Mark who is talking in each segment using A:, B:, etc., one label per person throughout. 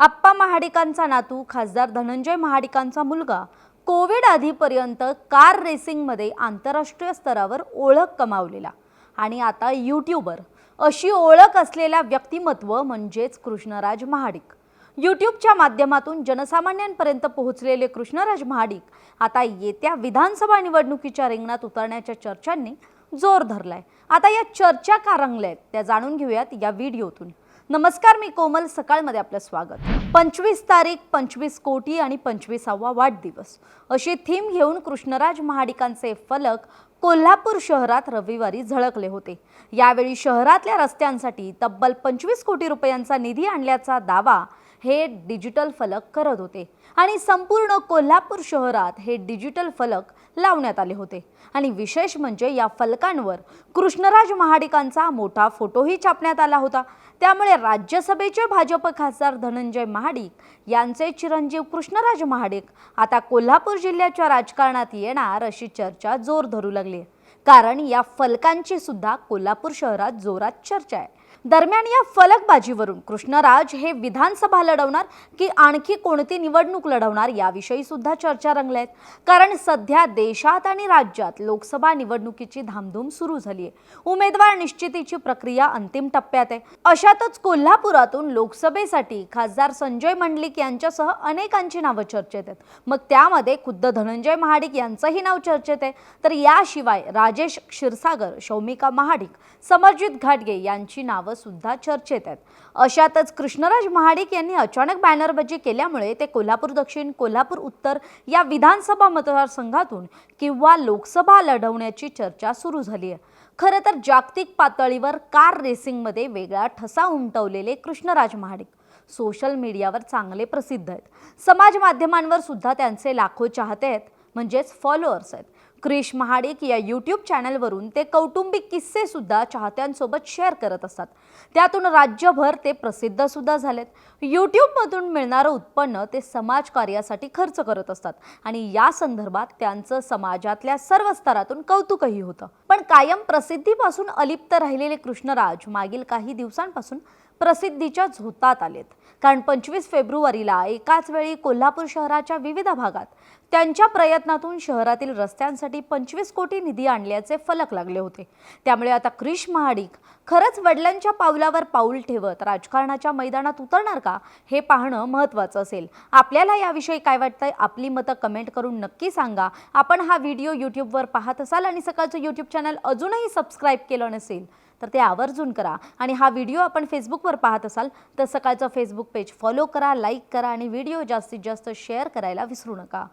A: आप्पा महाडिकांचा नातू खासदार धनंजय महाडिकांचा मुलगा. कोविड आधीपर्यंत कार रेसिंगमध्ये आंतरराष्ट्रीय स्तरावर ओळख कमावलेला. आणि आता यूट्यूबर. अशी ओळख असलेल्या व्यक्तिमत्व म्हणजेच कृष्णराज महाडिक. यूट्यूबच्या माध्यमातून जनसामान्यांपर्यंत पोहोचलेले कृष्णराज महाडिक आता येत्या विधानसभा निवडणुकीच्या रिंगणात उतरण्याच्या चर्चांनी जोर धरलाय. आता या चर्चा का रंगल्या आहेत त्या जाणून घेऊयात या व्हिडिओतून. नमस्कार मी कोमल. सकाळमध्ये आपलं स्वागत. पंचवीस तारीख पंचवीस कोटी आणि पंचवीसावा वाढदिवस. अशी थीम घेऊन कृष्णराज महाडिकांचे फलक कोल्हापूर शहरात रविवारी झळकले होते. यावेळी शहरातल्या रस्त्यांसाठी तब्बल पंचवीस कोटी रुपयांचा निधी आणल्याचा दावा हे डिजिटल फलक करत होते. आणि संपूर्ण कोल्हापूर शहरात हे डिजिटल फलक लावण्यात आले होते. आणि विशेष म्हणजे या फलकांवर कृष्णराज महाडिकांचा मोठा फोटोही छापण्यात आला होता. त्यामुळे राज्यसभेचे भाजप खासदार धनंजय महाडिक यांचे चिरंजीव कृष्णराज महाडिक आता कोल्हापूर जिल्ह्याच्या राजकारणात येणार अशी चर्चा जोर धरू लागली आहे. कारण या फलकांची सुद्धा कोल्हापूर शहरात जोरात चर्चा आहे. दरम्यान या फलकबाजीवरून कृष्णराज हे विधानसभा लढवणार की आणखी कोणती निवडणूक लढवणार याविषयी सुद्धा चर्चा रंगल्या आहेत कारण सध्या देशात आणि राज्यात लोकसभा निवडणुकीची धामधूम सुरू झाली आहे उमेदवार निश्चितीची प्रक्रिया अंतिम टप्प्यात आहे. अशातच कोल्हापुरातून लोकसभेसाठी खासदार संजय मंडलिक यांच्यासह अनेकांची नावं चर्चेत आहेत. मग त्यामध्ये खुद्द धनंजय महाडिक यांचंही नाव चर्चेत आहे. तर याशिवाय राज राजेश क्षीरसागर शौमिका महाडिक समरजित घाटगे यांची नावं सुद्धा चर्चेत आहेत. अशातच कृष्णराज महाडिक यांनी अचानक बॅनरबाजी केल्यामुळे ते कोल्हापूर दक्षिण कोल्हापूर उत्तर या विधानसभा मतदारसंघातून किंवा लोकसभा लढवण्याची चर्चा सुरू झाली आहे. खरं तर जागतिक पातळीवर कार रेसिंगमध्ये वेगळा ठसा उमटवलेले कृष्णराज महाडिक सोशल मीडियावर चांगले प्रसिद्ध आहेत. समाज माध्यमांवर सुद्धा त्यांचे लाखो चाहते आहेत म्हणजेच फॉलोअर्स आहेत. क्रिश महाडिक या यूट्यूब चॅनलवरून ते कौटुंबिक किस्से सुद्धा चाहत्यांसोबत शेअर करत असतात. त्यातून राज्यभर ते प्रसिद्ध सुद्धा झालेत. यूट्यूबमधून मिळणारं उत्पन्न ते समाज कार्यासाठी खर्च करत असतात. आणि या संदर्भात त्यांचं समाजातल्या सर्व स्तरातून कौतुकही होतं. पण कायम प्रसिद्धीपासून अलिप्त राहिलेले कृष्णराज मागील काही दिवसांपासून प्रसिद्धीच्या झोतात आलेत. कारण पंचवीस फेब्रुवारीला एकाच वेळी कोल्हापूर शहराच्या विविध भागात त्यांच्या प्रयत्नातून शहरातील रस्त्यांसाठी पंचवीस कोटी निधी आणल्याचे फलक लागले होते. त्यामुळे आता क्रिश महाडिक खरंच वडिलांच्या पावलावर पाऊल ठेवत राजकारणाच्या मैदानात उतरणार का हे पाहणं महत्त्वाचं असेल. आपल्याला याविषयी काय वाटतंय आपली मतं कमेंट करून नक्की सांगा. आपण हा व्हिडिओ यूट्यूबवर पाहत असाल आणि सकाळचं यूट्यूब चॅनल अजूनही सबस्क्राईब केलं नसेल तर ते आवर्जून करा. आणि हा व्हिडिओ आपण फेसबुकवर पाहत असाल तर सकाळचं फेसबुक पेज फॉलो करा लाईक करा आणि व्हिडिओ जास्तीत जास्त शेअर करायला विसरू नका.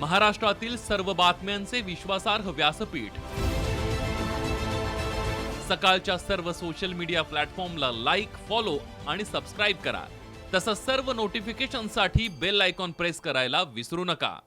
B: महाराष्ट्रातील सर्व बातम्यांचे विश्वासार्ह व्यासपीठ. सकाळच्या सर्व सोशल मीडिया प्लॅटफॉर्मला लाईक फॉलो आणि सबस्क्राईब करा. तसंच सर्व नोटिफिकेशनसाठी बेल आयकॉन प्रेस करायला विसरू नका.